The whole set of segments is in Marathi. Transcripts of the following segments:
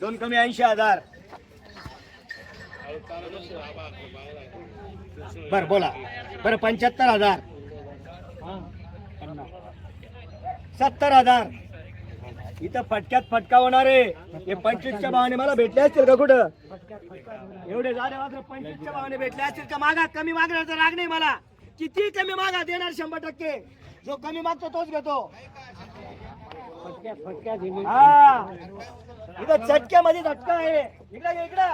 दोन कमी ऐंशी हजार. बर बोला. बरं पंच्याहत्तर हजार. सत्तर हजार. इथं फटक्यात फटका होणार आहे. हे पंचवीसच्या भावाने मला भेटले असतील का कुठं? एवढे झाले मात्र पंचवीसच्या भावाने भेटले असतील का? मागा कमी मागण्याचा राग नाही मला. किती कमी मागा देणार शंभर टक्के. जो कमी मागतो तोच घेतो. हा. इथं चटक्यामध्ये झटका आहे. इकडे इकडे.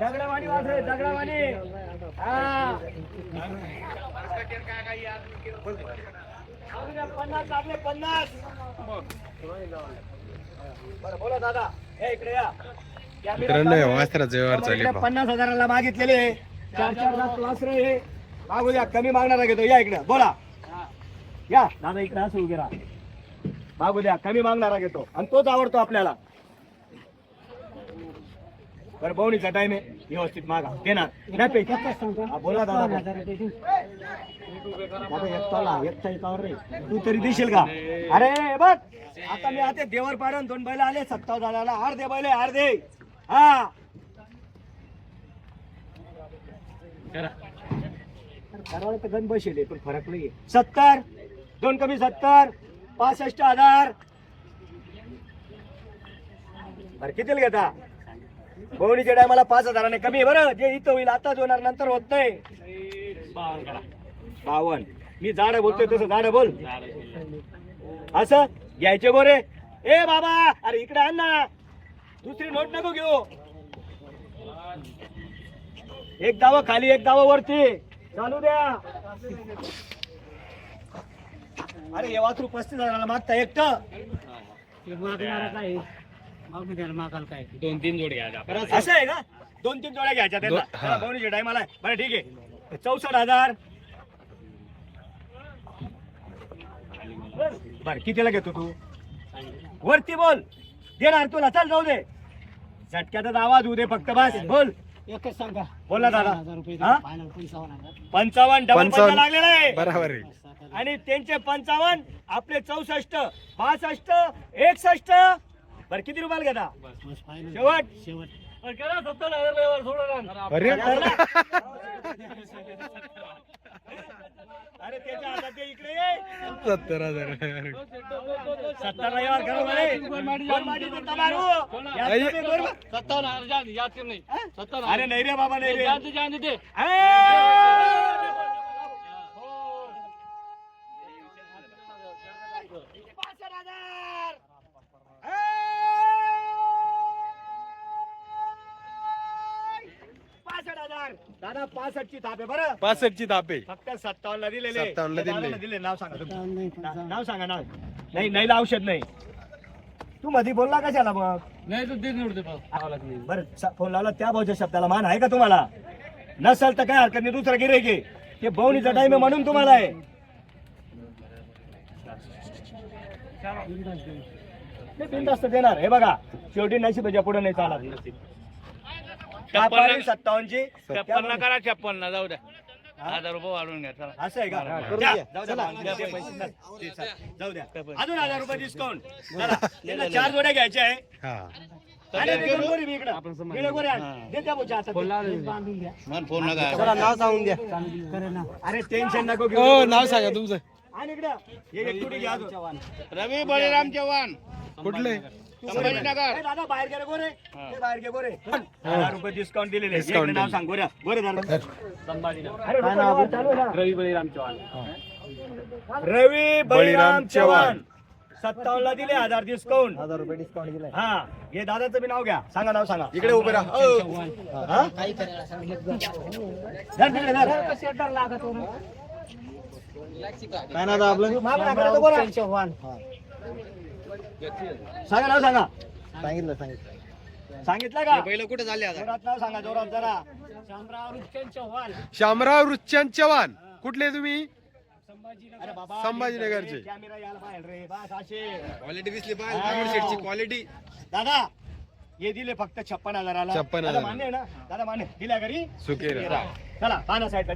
दगडावाणी वाजरे दगडावाणी. हा. पन्नास आपले पन्नास. बरं बोला दादा. हे इकडे या. मित्रांनो. पन्नास हजाराला मागितलेले चार चार लाख वासरे हे. मागू द्या कमी मागणारा घेतो. या इकडे बोला. या. दादा इकडे असं उभे राहा. मागू द्या कमी मागणारा घेतो. आणि तोच आवडतो आपल्याला. बरं बवणीचा टाइम आहे. व्यवस्थित मागा. देणार. नाही बोला दादा. दादा एकटाला एकटा एकावर रे तू तरी देशील का? अरे बघ. आता मी आता देवर पाडून दोन बैल आले सत्ताव झाला अर्धे बैल अर्धे. हा. करावं तर गण बसेल पण फरक नाही सत्तर दोन कमी सत्तर पासष्ट हजार. बरं कितीला घेता भवनीच्या टायमाला पाच हजाराने कमी आहे बरं. जे इथं होईल आताच होणार नंतर होत नाही. बावन. मी झाड बोलतोय तसं झाड बोल. असं? घ्यायचे बोरे ए बाबा! अरे इकडे आण ना. दुसरी नोट नको घेऊ. एक दावा खाली एक दावा वरती. चालू द्या. अरे हे वासरू पस्तीस हजाराला मागता एकट. दोन तीन जोड घ्या असं आहे का? दोन तीन जोड्या घ्यायच्या त्यांना. हा. टायमाला बरं ठीक आहे. चौसष्ट हजार. बर कितीला घेतो तू? वरती बोल. देणार तुला. चल जाऊ दे. झटक्याचा आवाज होऊ दे फक्त बस. बोल. एकच सांगा बोल ना दादा हजार रुपये हा? फायनल पंचावन्न हजार पंचावन्न डबल पंचा पंचावन्न. लागलेला आहे. बरोबर आहे. आणि त्यांचे पंचावन्न आपले चौसष्ट पासष्ट एकसष्ट. बर किती रुपयाला घेता? बस शेवट. शेवट. अरे अरे त्याच्या हातात ते इकडे ये. सत्तर हजार. सत्तर रविवार करू म्हणे. गोरमाडीचं तमारू. या आई. तुम्ही गोरमा- सत्तावन्न हजार जान याद कर नाही? सत्तावन्न अरे नाही रे बाबा नाही रे. जान दे जान दे. पासष्ट पासष्ट दादा पासष्टची थाप आहे बरं? पासष्टची तापे फक्त सत्तावन्न ला दिलेले. 57 ला दिले. दादाला दिले नाव सांगा तुमचं. ना- नाव सांगा नाव. नाही नाही औषध नाही. तू मधी बोलला कशाला मग? नाही तर दे निवडते बरं स- फोन लावला त्या भाऊच्या शब्दाला मान आहे का तुम्हाला? नसेल तर काय हरकत नाही दुसरा गिरे की ते बवणीचा टाइम आहे म्हणून तुम्हाला आहे. ते बिनधास्त देणार हे बघा. शेवटी नशिबाच्या पुढे नाही चालत. सत्तावन्नची. छप्पन्न करा छप्पन्न जाऊ द्या. हजार रुपये वाढवून घ्या चला. असं आहे का? द्या, जाऊ द्या, द्या पैसे, द्या. ते चालेल. जाऊ द्या. अजून हजार रुपये डिस्काउंट चला. त्यांना चार जोड्या घ्यायच्या आहे. हा. अरे, ते दोन गोरी मी इकडं. गेले गोरे आण. दे त्या भाऊच्या हातात. मन फोन नका. अरे टेन्शन नको घेऊ. हो नाव सांगा तुमचं. आणि इकडं. एक तुडी घ्या अजून. रवी बळीराम चव्हाण. कुठले? संभाजीनगर ए, दादा बाहेर गेले गोरे. ते बाहेर गे गोरे. हजार रुपये डिस्काउंट दिलेले. आहे. Discount इकडे नाव दिले. सांग गोऱ्या. गोरे दादा. अरे रुपये नाव चालू आहे ना. रवी बळीराम चव्हाण. रवी बळीराम चव्हाण. चव्हाण. सत्तावन्न ला दिले हजार डिस्काउंट हजार रुपये डिस्काउंट दिले. हा. हे दादाचं बी नाव घ्या. सांगा नाव सांगा. इकडे उभे राहा. हा? काय नाव आपलं? गोरा. सांगा नाव सांगा. सांगितलं सांगितलं. सांगितलं का? पहिलं कुठे झाले जोरात नाव सांगा जोरात जरा. चव्हाण. शामराव रुच्चन चव्हाण. कुठले तुम्ही? अरे बाबा संभाजीनगरचे. कॅमेरा यायला बाहेर रे बस असे. क्वालिटी दिसली हा. क्वालिटी दादा हे दिले फक्त छप्पन हजाराला. 56 दादा हजार. मान्य आहे ना? दादा मान्य दिल्या घरी? सुकेरा चला पाना साईडला.